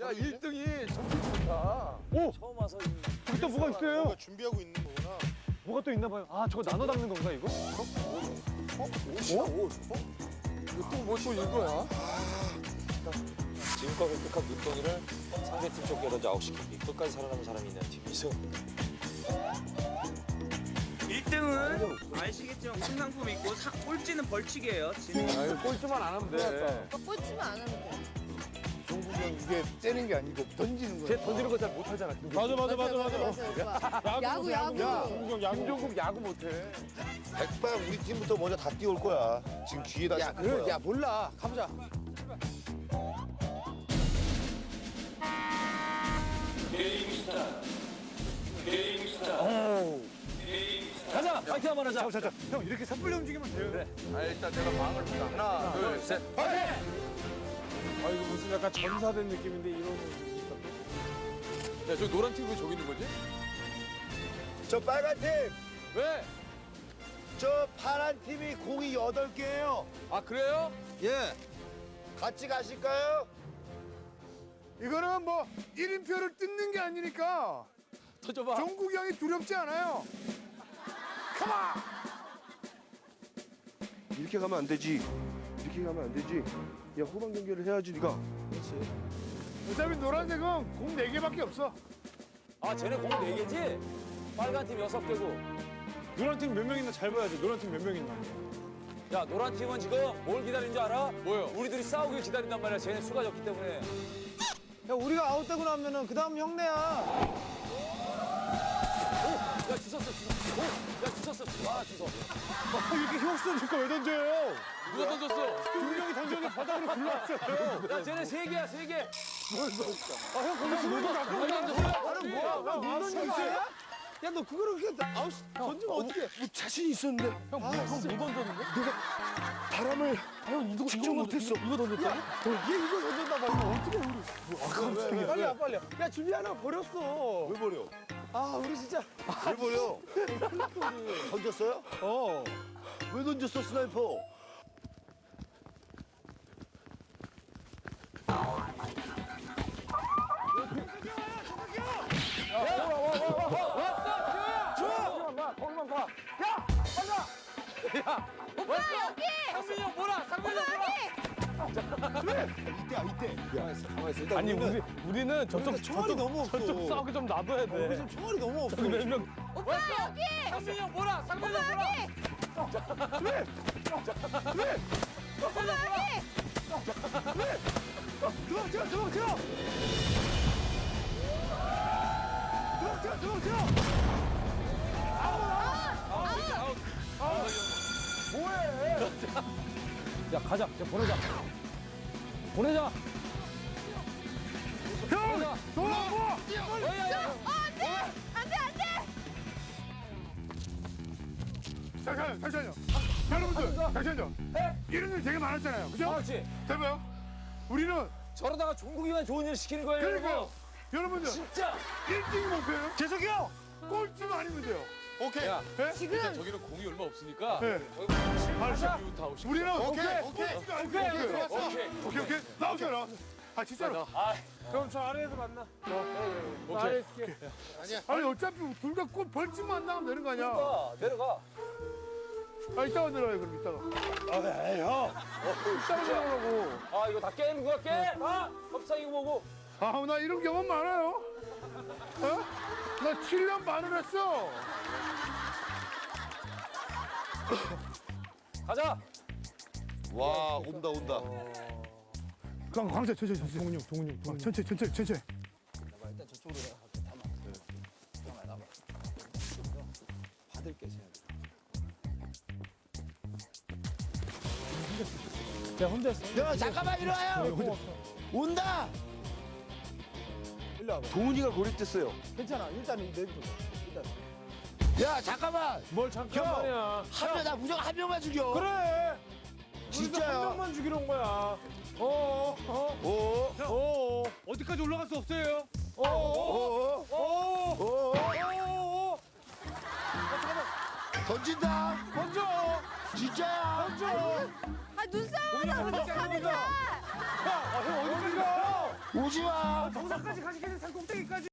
야 1등이 정신 좋다. 오! 처음 와서 이 저기 또 뭐가 있어요? 뭔가 준비하고 있는 거구나. 뭐가 또 있나 봐요. 아, 저거 나눠 담는 건가, 이거? 옷이야, 옷. 어? 이거 또뭐또 이거야? 지금껏 획득한 눈덩이를 상대팀 쪽에 던져 아웃시키기 끝까지 살아남은 사람이 있는 팀 이승 1등은 아시겠지만 우승 상품 있고 사- 꼴찌는 벌칙이에요. 지금 아 이거 꼴찌만 안 하면 돼. 꼴찌만 안 하면 돼. 이게 째는 게 아니고 던지는 쟤 거야. 던지는 거 잘 못하잖아. 맞아, 맞아, 맞아, 맞아. 맞아. 야구 야구. 야, 김종국 야구. 김종국 야구 못해. 백발 우리 팀부터 먼저 다 뛰어올 거야. 지금 뒤에다 야, 야, 그, 야 몰라. 가보자. 가자 파이팅 한번 하자 자, 자, 형, 이렇게 섣불리 움직이면 돼요. 그래. 아 일단 내가 방을 푼다. 하나, 둘, 셋. 아, 이거 무슨 약간 전사된 느낌인데, 이런 거. 야저 노란 팀 왜 저기 있는 거지? 저 빨간 팀, 왜? 저 파란 팀이 공이 여덟 개예요. 아 그래요? 예. 같이 가실까요? 이거는 뭐 1인표를 뜯는 게 아니니까 더 줘봐. 종국이 형이 두렵지 않아요. 이렇게 가면 안 되지. 이렇게 가면 안 되지. 야 후반 경기를 해야지 네가. 어차피 노란색은 공 4개밖에 없어. 아 쟤네 공 4개지? 빨간 팀 6개고 노란 팀 몇 명 있나 잘 봐야지. 노란 팀 몇 명 있나. 야 노란 팀은 지금 뭘 기다리는 줄 알아? 뭐요? 우리들이 싸우길 기다린단 말이야 쟤네 수가 적기 때문에 야 우리가 아웃되고 나면은 그 다음 형네야. 야 주웠어 주웠어 오! 야 주웠어 아 주워 아, 이렇게 휘었으니까 왜 던져요? 누가 던졌어? 김종이 던졌는데 바닥으로 굴러왔어요. 야 쟤네 3개야 3개 아, 형, 왜 던져? 누가 던졌어? 나는 뭐야? 형거 아니야? 야 너 그거를 그렇게 아웃 던지면 어떻게? 뭐 자신 있었는데 형, 뭐, 형못 던졌는데? 바람을 형 이거 직접 못했어. 이거 던졌다고? 얘 이거 던졌나 봐. 이거 어떻게 우리? 빨리 와 빨리. 와. 야 준비 하나 버렸어. 왜 버려? 아 우리 진짜. 왜 버려? 던졌어요? 어. 왜 던졌어 스나이퍼? 상민이 이때야 이때. 아니, 우리, 우리는 저쪽, 총알이 너무 없어. 저쪽 싸우게 좀 놔둬야 우리 돼. 지금 총알이 너무 없어. 몇 명. 오빠 여기. 상민이 형 뭐라 상민이 형 뭐라 도망쳐 도망쳐. 도망쳐 도망쳐. 야 가자 야 보내자 보내자 형! 돌아와! 야야야 안돼 안돼. 잠시만요, 잠시만요. 여러분들, 잠시만요. 이런 일 되게 많았잖아요. 그죠? 그렇지 대봐요. 우리는, 저러다가 종국이만 좋은 일 시키는 거예요 그러니까요. 여러분. 여러분들, 진짜 1등이 목표예요. 재석이 형. 꼴찌만 아니면 돼요. 오케이. 야, 네? 지금 저기는 공이 얼마 없으니까. 네. 가자. 다 오시고. 우리는, 오케이, 오케이. 오케이. 꼴찌도 아니고 오케이. 오케이 오케이, 오케이. 나오세요, 나오세요. 아, 진짜로. 그럼 저 아래에서 만나. 오케이. 아니, 어차피 둘다꼴 벌칙만 안 나오면 되는 거 아니야. 아, 내려가 아, 이따가 내려와요, 그럼 이따가. 아, 형. 이따가 내려오라고. 아 이거 다 깨는 거야 깨 아! 협상이고 뭐고 아, 나 이런 경험 많아요. 어? 나 7년 반을 했어. 가자 와 온다 온다. 그럼 광재 천천히 천천히. 동훈이 형, 동훈이 형. 동훈이 천천히, 천천히, 천천히. 야, 혼자 했어. 야 잠깐만 이리 와요. 온다. 동훈이가 고립됐어요. 괜찮아. 일단은 내비둬. 일단. 야 잠깐만. 뭘 잠깐만이야. 한 명, 나 무조건 한 명만 죽여. 그래. 진짜야. 한 명만 죽이러 온 거야. 어, 어, 오. 어. 어디까지 올라갈 수 없어요. 어, 어, 오. 어, 오. 어, 어. 던진다. 먼저, 진짜야. 먼저. 아 눈싸움 하다 어디 갑니다. 아, 형 어디까지 가? 오지 마. 정상까지 가시게 된 산꼭대기까지.